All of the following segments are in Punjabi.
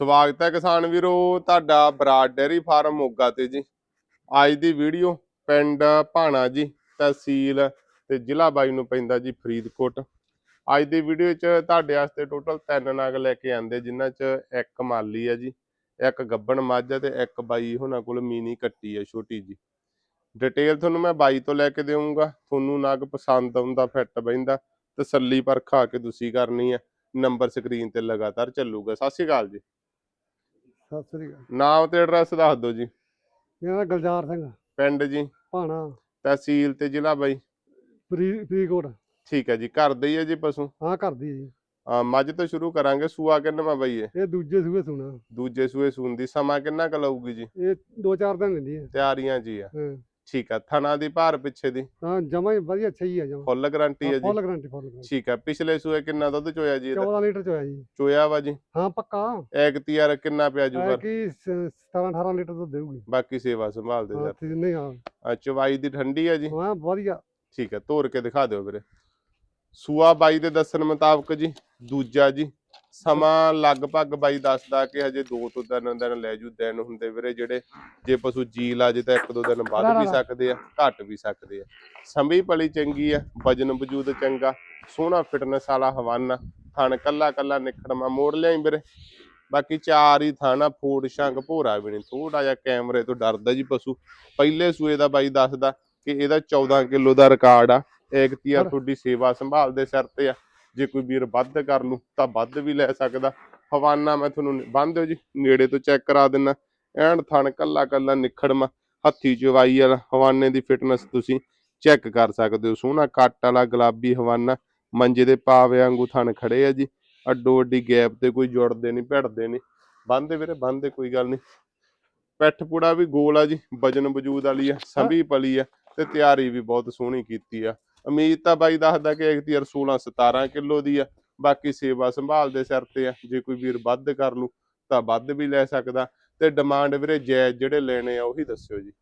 ਸਵਾਗਤ ਹੈ ਕਿਸਾਨ ਵੀਰੋ, ਤੁਹਾਡਾ ਬਰਾਡ ਡੇਅਰੀ ਫਾਰਮ ਮੋਗਾ ਤੇ ਜੀ। ਅੱਜ ਦੀ ਵੀਡੀਓ ਪਿੰਡ ਭਾਣਾ ਜੀ, ਤਹਿਸੀਲ ਤੇ ਜ਼ਿਲ੍ਹਾ ਬਾਈ ਨੂੰ ਪੈਂਦਾ ਜੀ ਫਰੀਦਕੋਟ। ਅੱਜ ਦੀ ਵੀਡੀਓ 'ਚ ਤੁਹਾਡੇ ਵਾਸਤੇ ਟੋਟਲ ਤਿੰਨ ਨਗ ਲੈ ਕੇ ਆਂਦੇ, ਜਿਨ੍ਹਾਂ 'ਚ ਇੱਕ ਮਾਲੀ ਹੈ ਜੀ, ਇੱਕ ਗੱਬਣ ਮੱਝ ਤੇ ਇੱਕ ਬਾਈ, ਉਹਨਾਂ ਕੋਲ ਮੀਨੀ ਕੱਟੀ ਹੈ ਛੋਟੀ ਜੀ। ਡਿਟੇਲ ਤੁਹਾਨੂੰ ਮੈਂ ਬਾਈ ਤੋਂ ਲੈ ਕੇ ਦੇਵਾਂਗਾ ਤੁਹਾਨੂੰ ਨਗ ਪਸੰਦ ਆਉਂਦਾ ਫਿੱਟ ਬਹਿੰਦਾ, ਤਸੱਲੀ ਪਰਖਾ ਕੇ ਤੁਸੀਂ ਕਰਨੀ ਹੈ ਨੰਬਰ ਸਕਰੀਨ ਤੇ ਲਗਾਤਾਰ ਚੱਲੂਗਾ। ਸਤਿ ਸ਼੍ਰੀ ਅਕਾਲ ਜੀ। ਸਤਿ ਸ੍ਰੀ ਅਕਾਲ। ਨਾਮ ਤੇ ਐਡਰੈਸ ਦੱਸ ਦਿਓ ਜੀ। ਮੇਰਾ ਨਾਂ ਗੁਲਜ਼ਾਰ ਸਿੰਘ ਪਿੰਡ ਜੀ। ਭਾਣਾ। ਤਹਿਸੀਲ ਤੇ ਜ਼ਿਲ੍ਹਾ ਬਾਈ। ਫਰੀ ਫਰੀਦਕੋਟ। ਠੀਕ ਹੈ ਜੀ। ਘਰ ਦੇ ਹੀ ਹੈ ਜੀ ਪਸ਼ੂ? ਹਾਂ ਕਰਦੀ ਜੀ। ਅਹ ਮੱਝ ਤੋਂ ਸ਼ੁਰੂ ਕਰਾਂਗੇ। ਸੂਆ ਕਿੰਨਵਾਂ ਬਾਈ ਇਹ ਇਹ ਦੂਜੇ ਸੂਏ ਸੁਣਾ। ਦੂਜੇ ਸੂਏ ਸੂਣ ਦੀ ਸਮਾਂ ਕਿੰਨਾ ਕੁ ਲਊਗੀ ਜੀ? ਇਹ ਦੋ ਚਾਰ ਦਿਨ ਲੈਂਦੀ ਹੈ। ਤਿਆਰੀਆਂ ਜੀ ਆ। ਹਾਂ। ਠੀਕ ਆ ਥਣਾ ਦੀ ਭਾਰ ਪਿੱਛੇ ਦੀ। ਤਾਂ ਜਮਾ ਹੀ ਵਧੀਆ ਅੱਛਾ ਹੀ ਹੈ ਜਮਾ। ਫੁੱਲ ਗਾਰੰਟੀ ਹੈ ਜੀ। Full guarantee full guarantee. ਠੀਕ ਆ ਪਿਛਲੇ ਸੂਏ ਕਿੰਨਾ ਦੁੱਧ ਚੋਇਆ ਜੀ ਇਹਦਾ? 14 ਲੀਟਰ ਚ ਹੋਇਆ ਜੀ। ਚੋਇਆ ਵਾ ਜੀ? ਹਾਂ ਪੱਕਾ। ਐਕ ਤੀਆਰ ਕਿੰਨਾ ਪਿਆ ਜੂ ਹੈ ਪਰ ਕਿ 17 18 ਲੀਟਰ ਦੁੱਧ ਦੇਊਗੀ। ਬਾਕੀ ਸੇਵਾ ਸੰਭਾਲਦੇ ਹਾਂ ਸਰ ਠੀਕ ਨਹੀਂ ਹਾਂ। ਆ ਚਵਾਈ ਦੀ ਠੰਡੀ ਹੈ ਜੀ। ਹਾਂ ਵਧੀਆ। ਠੀਕ ਹੈ ਤੋੜ ਕੇ ਦਿਖਾ ਦਿਓ ਵੀਰੇ। ਸੂਆ ਬਾਈ ਦੇ ਦੱਸਣ ਮੁਤਾਬਕ ਜੀ ਦੂਜਾ ਜੀ। ਸਮਾਂ ਲਗਭਗ ਬਾਈ ਦੱਸਦਾ ਕਿ ਹਜੇ 2 ਤੋਂ 3 ਦਿਨ ਲੈ ਜੂ ਦਿਨ ਹੁੰਦੇ ਵੀਰੇ ਜਿਹੜੇ ਜੇ ਪਸ਼ੂ ਜੀ ਲਾ ਜੇ ਤਾਂ ਇੱਕ ਦੋ ਦਿਨ ਵੱਧ ਵੀ ਸਕਦੇ ਆ ਘੱਟ ਵੀ ਸਕਦੇ ਆ। ਸੰਭੀ ਪਲੀ ਚੰਗੀ ਆ ਵਜਨ ਵਜੂਦ ਚੰਗਾ ਸੋਹਣਾ ਫਿਟਨੈਸ ਵਾਲਾ ਹਵਾਨਾ ਥਣ ਕੱਲਾ ਕੱਲਾ ਨਿਖੜਮਾ ਮੋੜ ਲਿਆਈ ਵੀਰੇ। ਬਾਕੀ ਚਾਰ ਹੀ ਥਾਣਾ ਫੂਡ ਸ਼ੰਗ ਭੋਰਾ ਵੀ ਨਹੀਂ ਥੋੜਾ ਜਿਹਾ ਕੈਮਰੇ ਤੋਂ ਡਰਦਾ ਜੀ ਪਸ਼ੂ। ਪਹਿਲੇ ਸੂਏ ਦਾ ਬਾਈ ਦੱਸਦਾ ਕਿ ਇਹਦਾ 14 ਕਿਲੋ ਦਾ ਰਿਕਾਰਡ ਆ ਏਕਤੀਆ ਤੁਹਾਡੀ ਸੇਵਾ ਸੰਭਾਲ ਦੇ ਸਿਰ ਤੇ ਆ। ਜੇ ਕੋਈ ਵੀਰ ਵੱਧ ਕਰ ਲੂ ਤਾਂ ਵੱਧ ਵੀ ਲੈ ਸਕਦਾ। ਹਵਾਨਾ ਮੈਂ ਤੁਹਾਨੂੰ ਬੰਨ ਦਿਓ ਜੀ ਨੇੜੇ ਤੋਂ ਚੈੱਕ ਕਰਾ ਦਿੰਨਾ। ਐਨ ਥਣ ਕੱਲਾ ਕੱਲਾ ਨਿਖੜਮਾ ਹੱਥੀ ਚਵਾਈ ਵਾਲਾ ਹਵਾਨੇ ਦੀ ਫਿਟਨੈਸ ਤੁਸੀਂ ਚੈੱਕ ਕਰ ਸਕਦੇ ਹੋ। ਸੋਹਣਾ ਕੱਟ ਵਾਲਾ ਗੁਲਾਬੀ ਹਵਾਨਾ ਮੰਜੇ ਦੇ ਪਾਵੇ ਵਾਂਗੂ ਥਣ ਖੜੇ ਆ ਜੀ। ਅੱਡੋ ਅੱਡੀ ਗੈਪ ਤੇ ਕੋਈ ਜੁੜਦੇ ਨਹੀਂ ਭਿੜਦੇ ਨਹੀਂ ਬੰਦੇ ਵੀਰੇ ਬੰਦੇ ਕੋਈ ਗੱਲ ਨਹੀਂ ਪੈਠ ਪੂੜਾ ਵੀ ਗੋਲ ਆ ਜੀ ਵਜਨ ਵਜੂਦ ਵਾਲੀ ਆ ਸੰਭੀ ਪਲੀ ਆ ਤੇ ਤਿਆਰੀ ਵੀ ਬਹੁਤ ਸੋਹਣੀ ਕੀਤੀ ਆ। ਉਮੀਦ ਤਾਂ ਬਾਈ ਦੱਸਦਾ ਕਿ ਐਕਟੀਅਰ 16 17 ਕਿਲੋ ਦੀ ਆ ਬਾਕੀ ਸੇਵਾ ਸੰਭਾਲ ਦੇ ਸਿਰ ਤੇ ਆ ਜੇ ਕੋਈ ਵੀਰ ਵੱਧ ਕਰ ਲੂ ਤਾਂ ਵੱਧ ਵੀ ਲੈ ਸਕਦਾ ਤੇ ਡਿਮਾਂਡ ਵੀਰੇ ਜਾਇਜ਼ ਜਿਹੜੇ ਲੈਣੇ ਆ ਉਹੀ ਦੱਸਿਓ ਜੀ।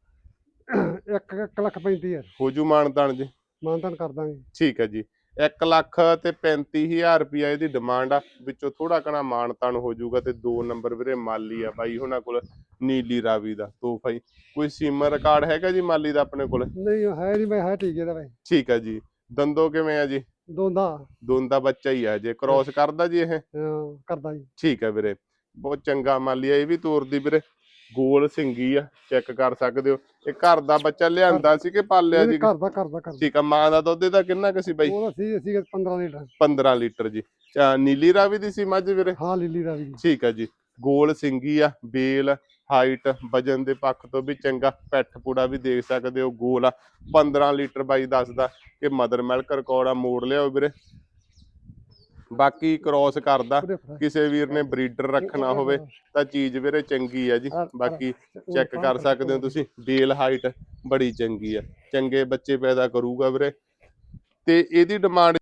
ਇੱਕ ਇੱਕ ਲੱਖ 35000 ਹੋ ਜੂ ਮਾਨਤਾਨ ਜੀ। ਮਾਨਤਾਨ ਕਰ ਦਾਂਗੇ। ਠੀਕ ਹੈ ਜੀ। 1 ਲੱਖ ਤੇ 35000 ਰੁਪਿਆ ਇਹਦੀ ਡਿਮਾਂਡ ਆ। ਵਿੱਚੋਂ ਥੋੜਾ ਕਣਾ ਮਾਨਤਾਨ ਹੋ ਜਾਊਗਾ ਤੇ ਦੋ ਨੰਬਰ ਵੀਰੇ ਮਾਲੀ ਆ ਬਾਈ ਉਹਨਾਂ ਕੋਲ ਨੀਲੀ ਰਾਵੀ ਦਾ ਤੋਹਫਾ ਹੀ ਕੋਈ ਸੀਮਾ ਰਿਕਾਰਡ ਹੈਗਾ ਜੀ ਮਾਲੀ ਦਾ ਆਪਣੇ ਕੋਲ? ਨਹੀਂ ਹੈ ਨਹੀਂ ਮੈਂ ਹੈ ਠੀਕ ਹੈ ਦਾ ਭਾਈ ਠੀਕ ਹੈ ਜੀ। ਦੰਦੋ ਕਿਵੇਂ ਆ ਜੀ? ਦੋਂਦਾ। ਦੋਨ ਦਾ ਬੱਚਾ ਹੀ ਆ ਜੇ। ਕ੍ਰਾਸ ਕਰਦਾ ਜੀ ਇਹ? ਹਾਂ, ਕਰਦਾ ਜੀ। ਠੀਕ ਹੈ ਵੀਰੇ। ਬਹੁਤ ਚੰਗਾ ਮਾਲੀ ਆ ਇਹ ਵੀ ਤੋਰਦੀ ਵੀਰੇ। ਗੋਲ ਸਿੰਗੀ ਆ ਚੈੱਕ ਕਰ ਸਕਦੇ ਹੋ। ਇਹ ਘਰ ਦਾ ਬੱਚਾ ਲਿਆਂਦਾ ਸੀ ਕਿ ਪਾਲਿਆ ਜੀ? ਘਰ ਦਾ ਘਰ ਦਾ ਘਰ ਠੀਕ ਆ ਮਾਂ ਦਾ ਦੁੱਧ ਇਹਦਾ ਕਿੰਨਾ ਕੁ ਸੀ ਬਾਈ? ਉਹਦਾ ਸੀ ਸੀ 15 ਲੀਟਰ। 15 ਲੀਟਰ ਜੀ। ਨੀਲੀ ਰਾਵੀ ਦੀ ਸੀ ਮੱਝ ਵੀਰੇ? ਹਾਂ ਠੀਕ ਆ ਜੀ। ਗੋਲ ਸਿੰਗੀ ਆ ਬੇਲ ਹਾਈਟ ਵਜਨ ਦੇ ਪੱਖ ਤੋਂ ਵੀ ਚੰਗਾ ਪੈਠ ਪੂੜਾ ਵੀ ਦੇਖ ਸਕਦੇ ਹੋ ਗੋਲ ਆ। 15 ਲੀਟਰ ਬਾਈ ਦੱਸਦਾ ਕਿ ਮਦਰ ਮਿਲਕ ਰਿਕਾਰਡ ਆ ਮੋੜ ਲਿਆਓ ਵੀਰੇ। ਬਾਕੀ ਕ੍ਰਾਸ ਕਰਦਾ ਕਿਸੇ ਵੀਰ ਨੇ ਬਰੀਡਰ ਰੱਖਣਾ ਹੋਵੇ ਤਾਂ ਚੀਜ਼ ਵੀਰੇ ਚੰਗੀ ਆ ਜੀ। ਬਾਕੀ ਚੈੱਕ ਕਰ ਸਕਦੇ ਹੋ ਤੁਸੀਂ ਬੇਲ ਹਾਈਟ ਬੜੀ ਚੰਗੀ ਆ। ਚੰਗੇ ਬੱਚੇ ਪੈਦਾ ਕਰੂਗਾ ਵੀਰੇ। ਤੇ ਇਹਦੀ ਡਿਮਾਂਡ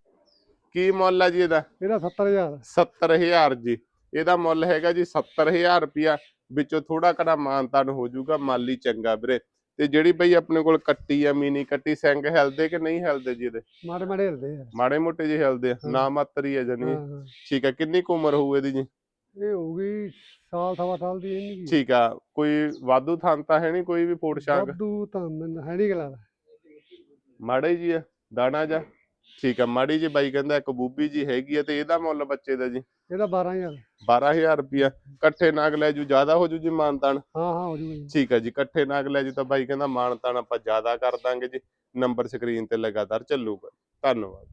ਕੀ ਮੁੱਲ ਆ ਜੀ ਇਹਦਾ? ਇਹਦਾ 70000 70000 ਜੀ। ਇਹਦਾ ਮੁੱਲ ਹੈਗਾ ਜੀ 70000 ਰੁਪਿਆ ਵਿੱਚੋਂ ਥੋੜਾ ਘਣਾ ਮਾਨਤਾਨ ਹੋ ਜਾਊਗਾ ਮਾਲੀ ਚੰਗਾ ਵੀਰੇ। ਤੇ ਜਿਹੜੀ ਬਈ ਆਪਣੇ ਕੋਲ ਕੱਟੀ ਆ ਮੀਨੀ ਕੱਟੀ ਸਿੰਘ ਹਿਲਦੇ ਕਿ ਨਹੀਂ ਹਿਲਦੇ ਜੀ ਇਹਦੇ? ਮਾੜੇ ਮਾੜੇ ਹਿਲਦੇ ਆ। ਮਾੜੇ ਮੋਟੇ ਜਿਹੇ ਹਿਲਦੇ ਆ। ਨਾ ਮਾਤਰ ਹੀ ਆ ਹਾਂ। ਠੀਕ ਆ ਕਿੰਨੀ ਕੁ ਉਮਰ ਹੋਊ ਇਹਦੀ ਜੀ? ਇਹ ਹੋਊਗੀ ਸਾਲ ਸਵਾ ਸਾਲ ਦੀ ਇਹ ਨਹੀਂ ਠੀਕ ਆ ਕੋਈ ਵਾਧੂ ਥਾਂ ਤਾਂ ਹੈ ਨਹੀਂ ਕੋਈ ਵੀ ਫੋੜ ਸ਼ਾਂਗ ਵਾਧੂ ਤਾਂ ਮੈਨੂੰ ਹੈ ਨਹੀਂ ਗਲਾ ਮਾੜੇ ਜੀ ਆ ਦਾਣਾ ਜਾ। ਠੀਕ ਆ ਮਾੜੀ ਜੀ ਬਾਈ ਕਹਿੰਦਾ ਇੱਕ ਬੂਬੀ ਜੀ ਹੈਗੀ ਆ ਤੇ ਇਹਦਾ ਮੁੱਲ ਬੱਚੇ ਦਾ ਜੀ? ਇਹਦਾ 12000 12000 ਰੁਪਿਆ ਇਕੱਠੇ ਨਾਗ ਲੈ ਜੂ ਜ਼ਿਆਦਾ ਹੋ ਜੂ ਜੀ ਮਾਨਤਾਨ ਹਾਂ ਹਾਂ ਹੋ ਜੂਗਾ ਜੀ। ਠੀਕ ਹੈ ਜੀ ਇਕੱਠੇ ਨਾਗ ਲੈ ਜੂ ਤਾਂ ਬਾਈ ਕਹਿੰਦਾ ਮਾਨਤਾਨ ਆਪਾਂ ਜ਼ਿਆਦਾ ਕਰ ਦਾਂਗੇ ਜੀ। ਨੰਬਰ ਸਕਰੀਨ ਤੇ ਲਗਾਤਾਰ ਚੱਲੂਗਾ। ਧੰਨਵਾਦ।